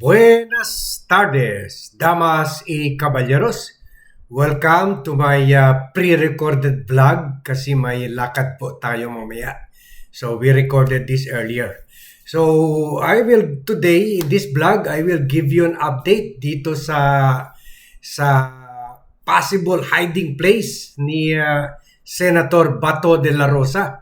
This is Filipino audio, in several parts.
Buenas tardes, damas y caballeros. Welcome to my uh, pre-recorded vlog kasi may lakad po tayo mamaya. So we recorded this earlier. So I will today in this vlog I will give you an update dito sa sa possible hiding place ni uh, Senator Bato de la Rosa.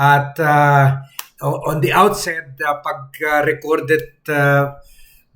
At uh, on the outset, uh, pag-recorded uh,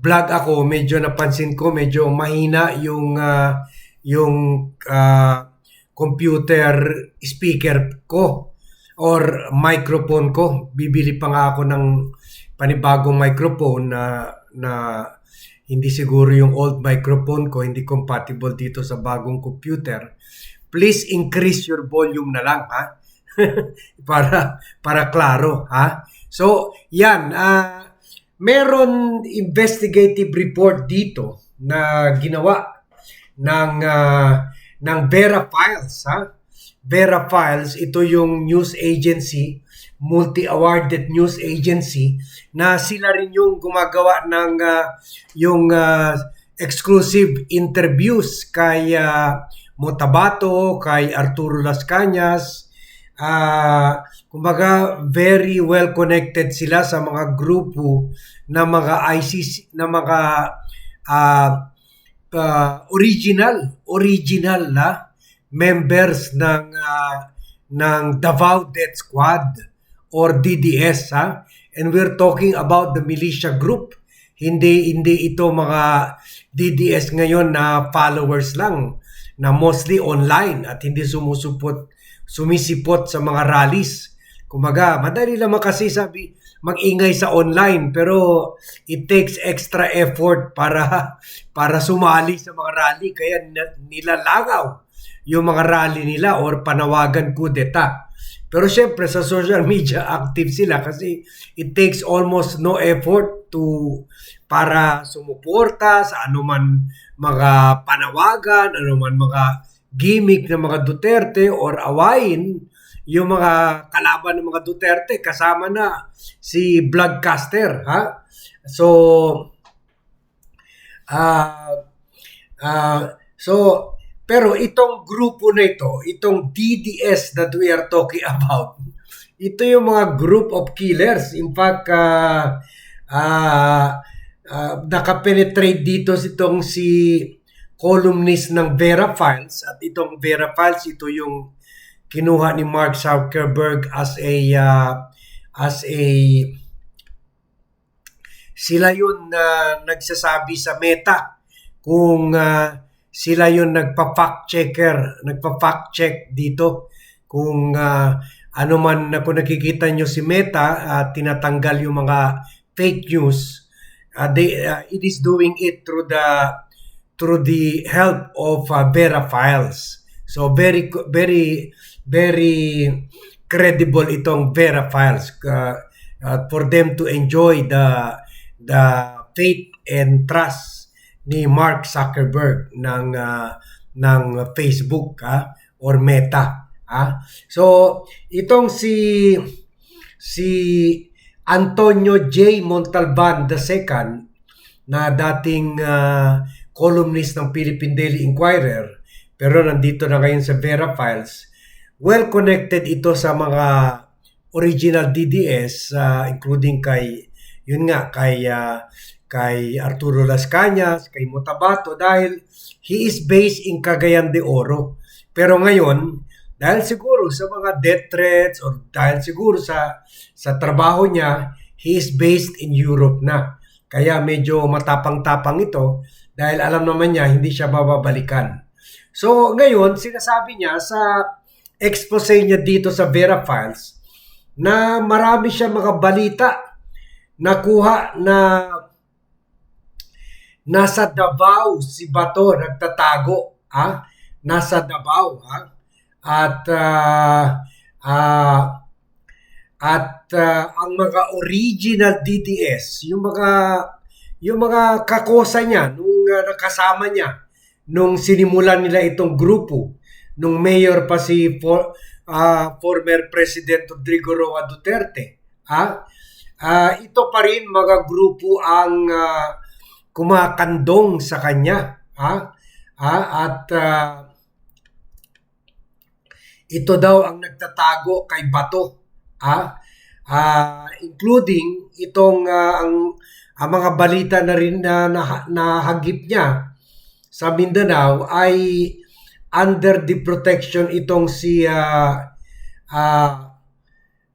vlog ako, medyo napansin ko medyo mahina yung uh, yung uh, computer speaker ko or microphone ko. Bibili pa nga ako ng panibagong microphone na na hindi siguro yung old microphone ko hindi compatible dito sa bagong computer. Please increase your volume na lang ha. para para klaro ha. So, yan uh, meron investigative report dito na ginawa ng uh, ng Vera Files ha. Vera Files ito yung news agency, multi-awarded news agency na sila rin yung gumagawa ng uh, yung uh, exclusive interviews kay uh, Motabato, kay Arturo Las Cañas, uh, kumbaga very well connected sila sa mga grupo na mga ICC na mga uh, uh, original original na members ng uh, ng Davao Death Squad or DDS ha? And we're talking about the militia group. Hindi hindi ito mga DDS ngayon na followers lang na mostly online at hindi sumusupot sumisipot sa mga rallies. Kumaga, madali lang kasi sabi mag-ingay sa online pero it takes extra effort para para sumali sa mga rally kaya nilalagaw yung mga rally nila or panawagan kudeta. Pero syempre sa social media active sila kasi it takes almost no effort to para sumuporta sa anuman mga panawagan, anuman mga gimmick ng mga Duterte or awayin yung mga kalaban ng mga Duterte kasama na si Vlogcaster ha? So uh, uh, so pero itong grupo na ito itong DDS that we are talking about ito yung mga group of killers. In fact uh, uh, uh, nakapenetrate dito itong si columnist ng Vera Files. At itong Vera Files ito yung kinuha ni Mark Zuckerberg as a uh, as a sila yun na uh, nagsasabi sa Meta kung uh, sila yun nagpa-fact checker, nagpa-fact check dito kung uh, ano man na kung nakikita nyo si Meta uh, tinatanggal yung mga fake news. Uh, they, uh, it is doing it through the through the help of uh, Vera Files. So very very very credible itong Vera Files uh, uh, for them to enjoy the the faith and trust ni Mark Zuckerberg ng uh, ng Facebook uh, or Meta. Uh. So itong si si Antonio J. Montalban II na dating uh, columnist ng Philippine Daily Inquirer, pero nandito na ngayon sa Vera Files, well connected ito sa mga original DDS, uh, including kay, yun nga, kay, uh, kay Arturo Las Cañas, kay Motabato, dahil he is based in Cagayan de Oro. Pero ngayon, dahil siguro sa mga death threats or dahil siguro sa sa trabaho niya, he is based in Europe na. Kaya medyo matapang-tapang ito dahil alam naman niya hindi siya bababalikan. So ngayon, sinasabi niya sa expose niya dito sa Vera Files na marami siya mga balita nakuha na nasa Davao si Bato nagtatago ha nasa Davao ha at uh, uh, at uh, ang mga original DDS yung mga yung mga kakosa niya nung uh, nakasama niya nung sinimulan nila itong grupo nung mayor pa si for, uh, former President Rodrigo Roa Duterte. Ha? Uh, ito pa rin mga grupo ang uh, kumakandong sa kanya. Ha? Ha? At uh, ito daw ang nagtatago kay Bato. Ha? Uh, including itong uh, ang, ang mga balita na rin na, na nahagip niya sa Mindanao ay under the protection itong si uh, uh,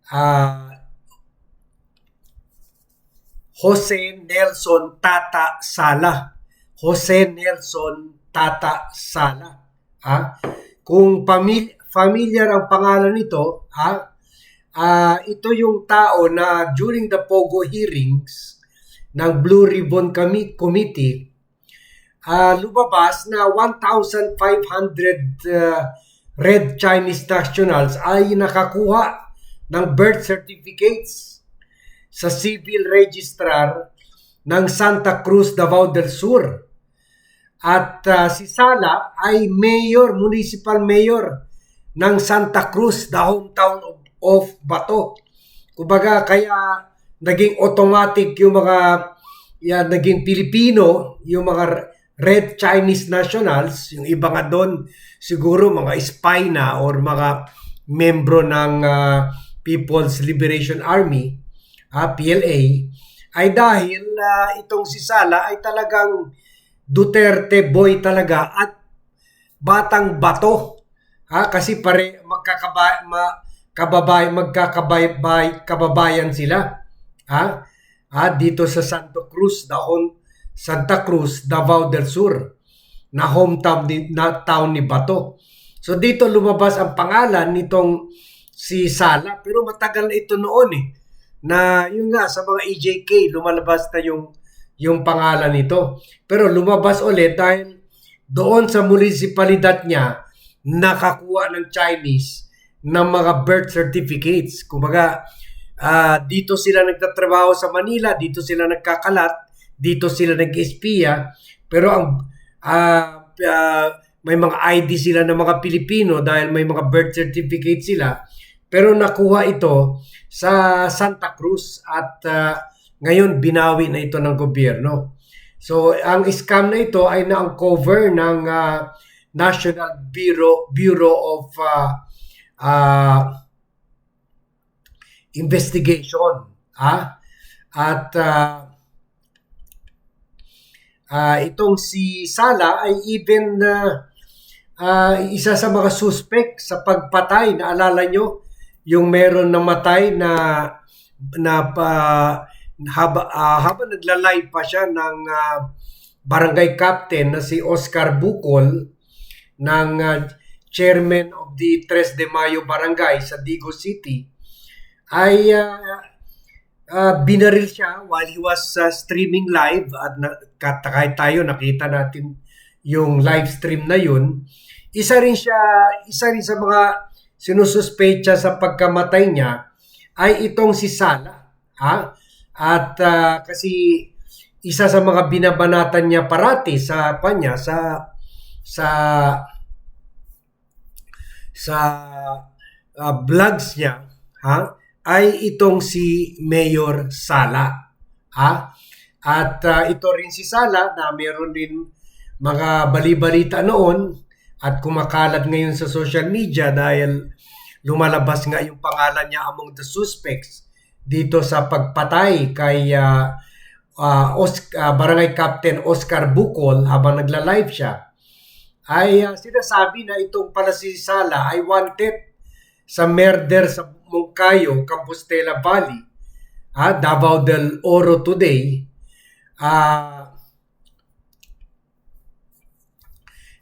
uh, Jose Nelson Tata Sala. Jose Nelson Tata Sala. Ha? Kung pamil- familiar ang pangalan nito, ha? Uh, ito yung tao na during the Pogo hearings ng Blue Ribbon Committee, uh, lumabas na 1,500 uh, Red Chinese nationals ay nakakuha ng birth certificates sa civil registrar ng Santa Cruz, Davao del Sur. At uh, si Sala ay mayor, municipal mayor ng Santa Cruz, the hometown of, of Bato. Kumbaga, kaya naging automatic yung mga yan, naging Pilipino, yung mga Red Chinese nationals, yung iba nga doon siguro mga spy na or mga membro ng uh, People's Liberation Army uh, PLA, ay dahil uh, itong si Sala ay talagang Duterte boy talaga at batang bato. Ha? kasi pare magkakabay ma, kababay magkakabay kababayan sila. Ha? ha? dito sa Santo Cruz, dahon Santa Cruz, Davao del Sur na hometown ni, na town ni Bato. So dito lumabas ang pangalan nitong si Sala pero matagal na ito noon eh na yun nga sa mga EJK lumalabas na yung yung pangalan nito. Pero lumabas ulit dahil doon sa munisipalidad niya nakakuha ng Chinese ng mga birth certificates. Kumbaga, uh, dito sila nagtatrabaho sa Manila, dito sila nagkakalat, dito sila nag-espiya, pero ang uh, uh, may mga ID sila ng mga Pilipino dahil may mga birth certificate sila. Pero nakuha ito sa Santa Cruz at uh, ngayon binawi na ito ng gobyerno. So ang scam na ito ay na-uncover ng uh, National Bureau Bureau of uh, uh, Investigation. Ha? At uh, uh, itong si Sala ay even uh, uh, isa sa mga suspect sa pagpatay. Naalala nyo yung meron namatay na na pa haba, uh, habang nagla-live pa siya ng uh, barangay captain na si Oscar Bukol ng uh, chairman of the Tres de Mayo barangay sa Digo City ay uh, uh, binaril siya while he was uh, streaming live at na, kahit tayo nakita natin yung live stream na yun isa rin siya isa rin sa mga sinususpecha sa pagkamatay niya ay itong si Sala. Ha? At uh, kasi isa sa mga binabanatan niya parati sa kanya sa sa sa uh, vlogs niya ha ay itong si Mayor Sala ha? At uh, ito rin si Sala na meron din mga balibalita noon at kumakalat ngayon sa social media dahil lumalabas nga yung pangalan niya among the suspects dito sa pagpatay kay uh, uh, Oscar, uh, Barangay Captain Oscar Bukol habang nagla-live siya. Ay uh, sinasabi na itong pala si Sala ay wanted sa murder sa Moncayo, Compostela Valley, uh, Davao del Oro today. Uh,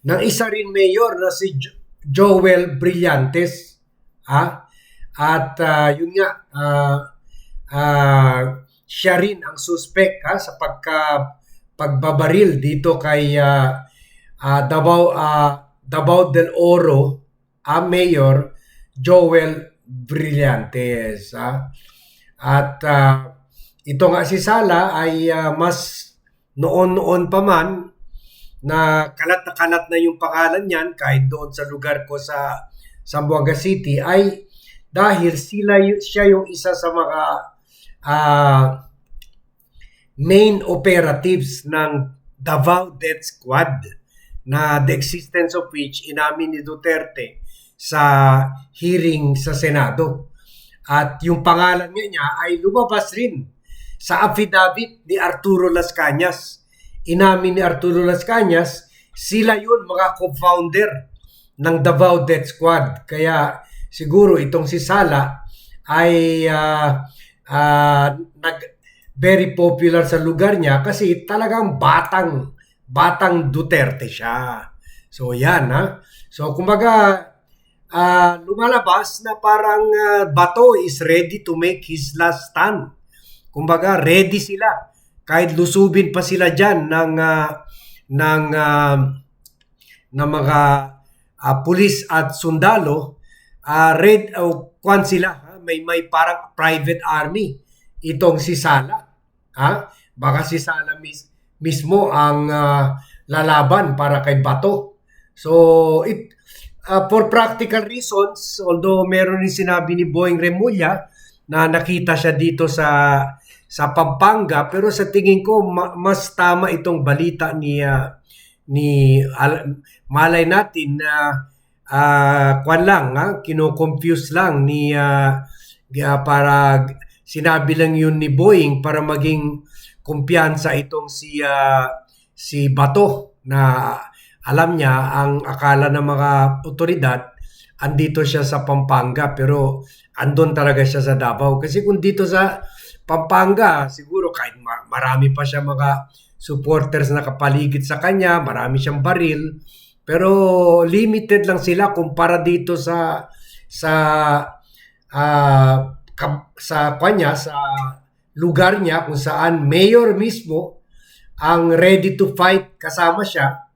ng isa rin mayor na si Joel Brillantes. Ha? At uh, yun nga, uh, uh, siya rin ang suspect ha, sa pagka pagbabaril dito kay uh, uh, Davao, uh, Davao del Oro, uh, Mayor Joel Brillantes. Ha? At uh, ito nga si Sala ay uh, mas noon-noon pa man na kalat na kalat na yung pangalan niyan kahit doon sa lugar ko sa Zamboanga City ay dahil sila siya yung isa sa mga uh, main operatives ng Davao Death Squad na the existence of which inamin ni Duterte sa hearing sa Senado. At yung pangalan nga niya ay lumabas rin sa affidavit ni Arturo Las Cañas. Inamin ni Arturo Las Cañas, sila yun mga co-founder ng Davao Death Squad. Kaya siguro itong si Sala ay uh, uh, nag very popular sa lugar niya kasi talagang batang batang Duterte siya. So yan ha. So kumbaga uh, lumalabas na parang uh, Bato is ready to make his last stand. Kumbaga ready sila kahit lusubin pa sila diyan ng uh, ng uh, ng mga uh, pulis at sundalo uh, red uh, kwan sila ha? may may parang private army itong si Sala Ha? Baka si Sala mis- mismo ang uh, lalaban para kay Bato. So, it, uh, for practical reasons, although meron din sinabi ni Boeing Remulla na nakita siya dito sa sa Pampanga, pero sa tingin ko ma- mas tama itong balita ni uh, ni al- malay natin na uh, kwan lang, ha? kino-confuse lang ni uh, uh, para sinabi lang yun ni Boeing para maging kumpiyansa itong si uh, si Bato na alam niya ang akala ng mga otoridad andito siya sa Pampanga pero andon talaga siya sa Davao. Kasi kung dito sa Pampanga siguro kahit marami pa siya mga supporters na kapaligid sa kanya marami siyang baril pero limited lang sila kumpara dito sa sa uh, sa kanya sa lugar niya kung saan mayor mismo ang ready to fight kasama siya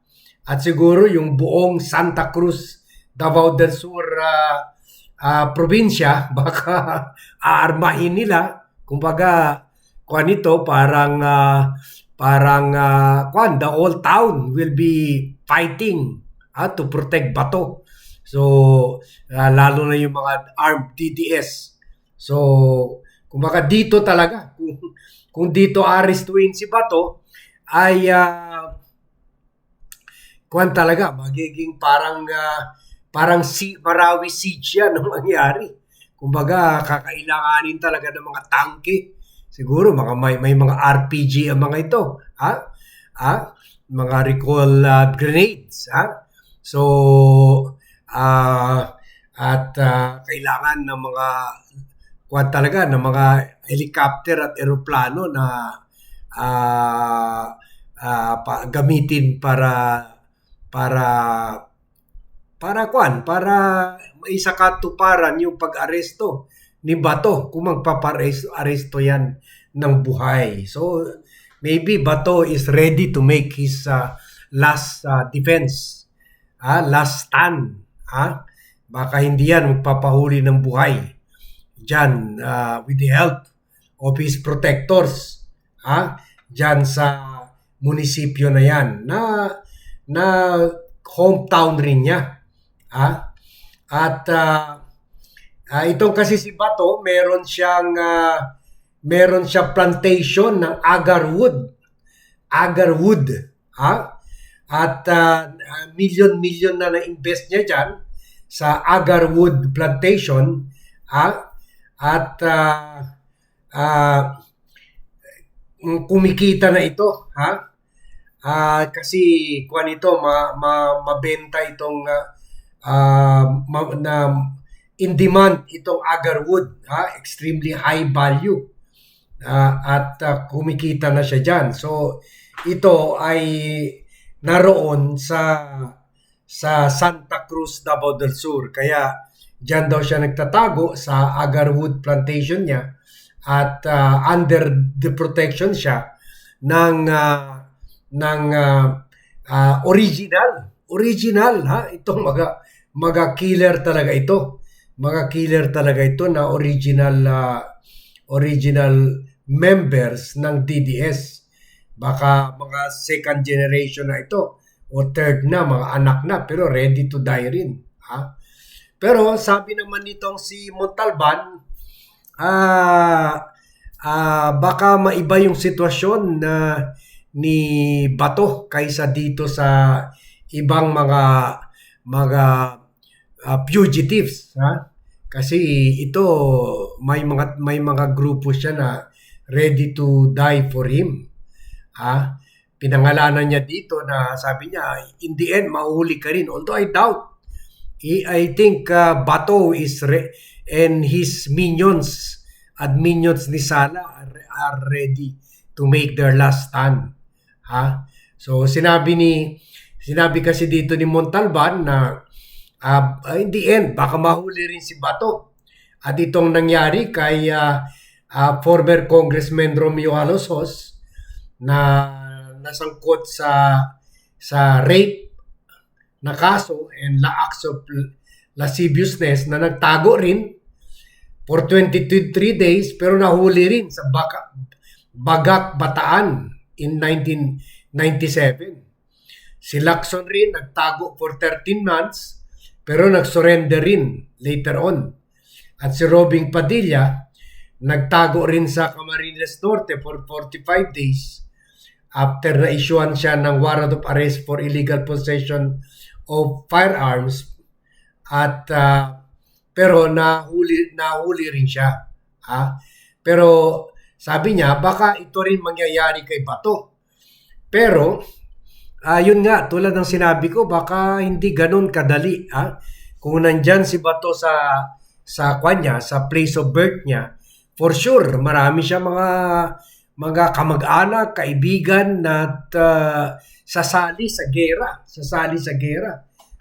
at siguro yung buong Santa Cruz Davao del Sur uh, uh, probinsya baka aarmahin nila. Kumbaga kuan ito parang uh, parang uh, kuan the whole town will be fighting uh, to protect Bato. So uh, lalo na yung mga armed DDS So, kumbaga dito talaga, kung, kung dito aristuin si Bato, ay uh, kuan talaga, magiging parang uh, parang si Marawi siege yan ang mangyari. Kumbaga, kakailanganin talaga ng mga tangke. Siguro mga may, may mga RPG ang mga ito. Ha? Ha? Mga recall uh, grenades. Ha? So, uh, at uh, kailangan ng mga kuwan talaga ng mga helicopter at eroplano na uh, uh, pa, gamitin para para para kuan para isa katuparan yung pag-aresto ni Bato kung magpaparesto yan ng buhay. So maybe Bato is ready to make his uh, last uh, defense, ah, last stand. Ah? Baka hindi yan magpapahuli ng buhay dyan uh, with the help of his protectors ha dyan sa munisipyo na yan na na hometown rin niya ha? At uh, uh, itong kasi si Bato meron siyang uh, meron siya plantation ng agarwood. Agarwood ha? At uh, million million na na-invest niya diyan sa agarwood plantation ha? At uh, uh, kumikita na ito ha uh, kasi kuan ito ma, ma, mabenta itong uh, ma, na in demand itong agarwood ha? Extremely high value. Uh, at uh, kumikita na siya diyan so ito ay naroon sa sa Santa Cruz Davao del Sur. Kaya Diyan daw siya nagtatago sa agarwood plantation niya at uh, under the protection siya ng uh, ng uh, uh, original. Original ha? Itong mga mga killer talaga ito. Mga killer talaga ito na original uh, original members ng DDS baka mga second generation na ito o third na mga anak na pero ready to die rin ha? Pero sabi naman nitong si Montalban, ah, ah, baka maiba yung sitwasyon na ni Bato kaysa dito sa ibang mga mga ah, fugitives ha? Kasi ito may mga may mga grupo siya na ready to die for him ha? Pinangalanan niya dito na sabi niya in the end mahuli ka rin. Although I doubt I, I think uh, Bato is re- and his minions at minions ni Sala are, are ready to make their last stand ha? So sinabi ni sinabi kasi dito ni Montalban na uh, in the end baka mahuli rin si Bato. At itong nangyari kay uh, uh, former Congressman Romeo Alosos na nasangkot sa sa rape na kaso and la acts of lasciviousness na nagtago rin for 23 days pero nahuli rin sa Baka, Bagak Bataan in 1997. Si Lacson rin nagtago for 13 months pero nag-surrender rin later on. At si Robing Padilla nagtago rin sa Camarines Norte for 45 days after na-issuean siya ng warrant of arrest for illegal possession of firearms at uh, pero nahuli nahuli rin siya ha pero sabi niya baka ito rin mangyayari kay Bato pero uh, yun nga tulad ng sinabi ko baka hindi ganun kadali ha kung nandyan si Bato sa sa kanya sa place of birth niya for sure marami siya mga mga kamag-anak, kaibigan at uh, sasali sa gera, sasali sa gera.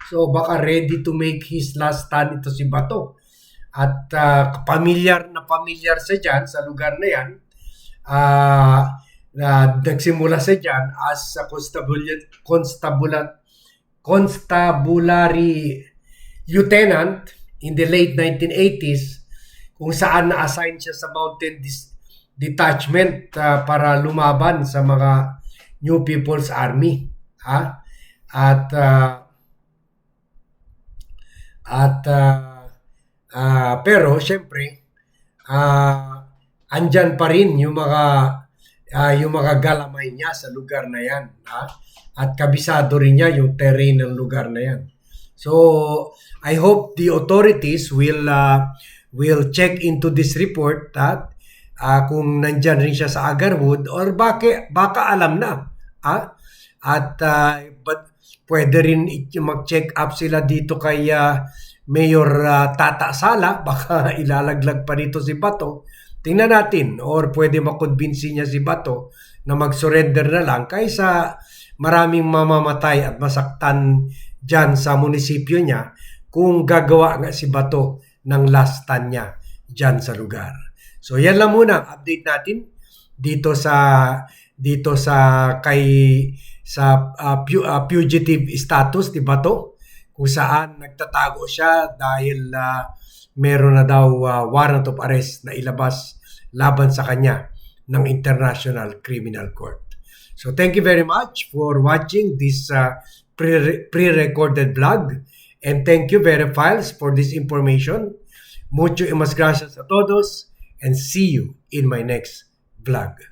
So baka ready to make his last stand ito si Bato. At uh, pamilyar na pamilyar sa dyan, sa lugar na yan, uh, na nagsimula sa dyan as a constabulary, constabulary lieutenant in the late 1980s kung saan na-assign siya sa mountain dis- detachment uh, para lumaban sa mga New People's Army ha? At uh, at uh, uh, pero syempre uh, andyan pa rin yung mga uh, yung mga galamay niya sa lugar na yan ha at kabisado rin niya yung terrain ng lugar na yan so I hope the authorities will uh, will check into this report at uh, kung nandyan rin siya sa Agarwood or baka, baka alam na. Ah? At uh, but pwede rin mag-check up sila dito kay uh, Mayor uh, Tata Sala, baka ilalaglag pa dito si Bato. Tingnan natin or pwede makonbinsi niya si Bato na mag-surrender na lang kaysa maraming mamamatay at masaktan dyan sa munisipyo niya kung gagawa nga si Bato ng last stand niya dyan sa lugar. So yan lang muna update natin dito sa dito sa kay sa uh, fugitive status di ba to kung saan nagtatago siya dahil uh, meron na daw uh, warrant of arrest na ilabas laban sa kanya ng International Criminal Court. So thank you very much for watching this uh, pre- pre-recorded vlog and thank you Verifiles for this information. Mucho y mas gracias a todos and see you in my next vlog.